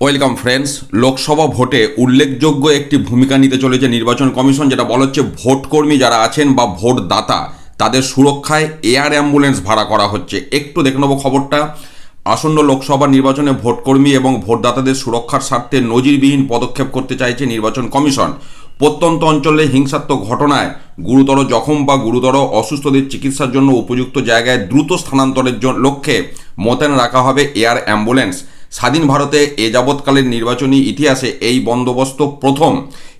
Welcome friends, Lok Sabha ভোটে উল্লেখযোগ্য একটি ভূমিকা নিতে চলেছে নির্বাচন কমিশন, যেটা বলা হচ্ছে ভোটকর্মী যারা আছেন বা ভোটদাতা, তাদের সুরক্ষায় এয়ার অ্যাম্বুলেন্স ভাড়া করা হচ্ছে। একটু দেখে নেব খবরটা। আসন্ন লোকসভা নির্বাচনে ভোটকর্মী এবং ভোটদাতাদের সুরক্ষার স্বার্থে নজিরবিহীন পদক্ষেপ করতে চাইছে নির্বাচন কমিশন। প্রত্যন্ত অঞ্চলে হিংসাত্মক ঘটনায় গুরুতর জখম বা গুরুতর অসুস্থদের চিকিৎসার জন্য উপযুক্ত জায়গায় দ্রুত স্থানান্তরের লক্ষ্যে মোতায়েন রাখা হবে এয়ার অ্যাম্বুলেন্স। স্বাধীন ভারতে এ যাবৎকালের নির্বাচনী ইতিহাসে এই বন্দোবস্ত প্রথম।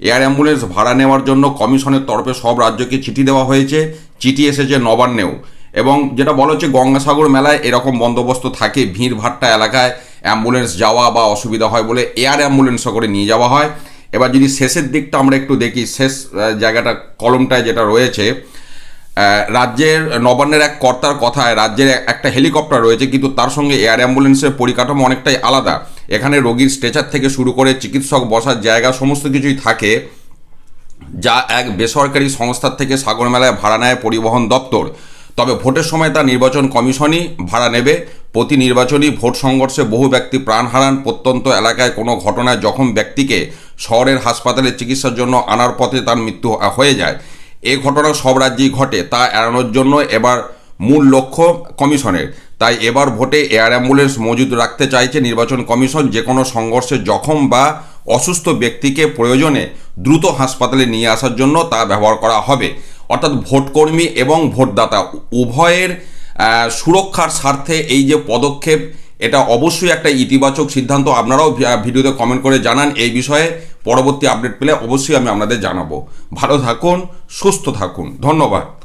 এয়ার অ্যাম্বুলেন্স ভাড়া নেওয়ার জন্য কমিশনের তরফে সব রাজ্যকে চিঠি দেওয়া হয়েছে। চিঠি এসেছে নবান্নেও। এবং যেটা বলা হচ্ছে গঙ্গাসাগর মেলায় এরকম বন্দোবস্ত থাকে ভিড় ভাট্টা এলাকায়। অ্যাম্বুলেন্স যাওয়া বা অসুবিধা হয় বলে এয়ার অ্যাম্বুলেন্সও করে নিয়ে যাওয়া হয়। এবার যদি শেষের দিকটা আমরা একটু দেখি, শেষ জায়গাটা, কলমটায় যেটা রয়েছে রাজ্যের নবান্নের এক কর্তার কথায় রাজ্যের একটা হেলিকপ্টার রয়েছে, কিন্তু তার সঙ্গে এয়ার অ্যাম্বুলেন্সের পরিকাঠামো অনেকটাই আলাদা। এখানে রোগীর স্ট্রেচার থেকে শুরু করে চিকিৎসক বসার জায়গা, সমস্ত কিছুই থাকে, যা এক বেসরকারি সংস্থার থেকে সাগরমেলায় ভাড়া নেয় পরিবহন দপ্তর। তবে ভোটের সময় তা নির্বাচন কমিশনই ভাড়া নেবে। প্রতি নির্বাচনী ভোট সংঘর্ষে বহু ব্যক্তি প্রাণ হারান। প্রত্যন্ত এলাকায় কোনো ঘটনায় জখম ব্যক্তিকে শহরের হাসপাতালে চিকিৎসার জন্য আনার পথে তার মৃত্যু হয়ে যায়। এ ঘটনা সব রাজ্যেই ঘটে, তা এড়ানোর জন্য এবার মূল লক্ষ্য কমিশনের। তাই এবার ভোটে এয়ার অ্যাম্বুলেন্স মজুদ রাখতে চাইছে নির্বাচন কমিশন, যে কোনো সংঘর্ষে জখম বা অসুস্থ ব্যক্তিকে প্রয়োজনে দ্রুত হাসপাতালে নিয়ে আসার জন্য তা ব্যবহার করা হবে। অর্থাৎ ভোটকর্মী এবং ভোটদাতা উভয়ের সুরক্ষার স্বার্থে এই যে পদক্ষেপ, এটা অবশ্যই একটা ইতিবাচক সিদ্ধান্ত। আপনারাও ভিডিওতে কমেন্ট করে জানান এই বিষয়ে। পরবর্তী আপডেট পেলে অবশ্যই আমি আপনাদের জানাব। ভালো থাকুন সুস্থ থাকুন। ধন্যবাদ।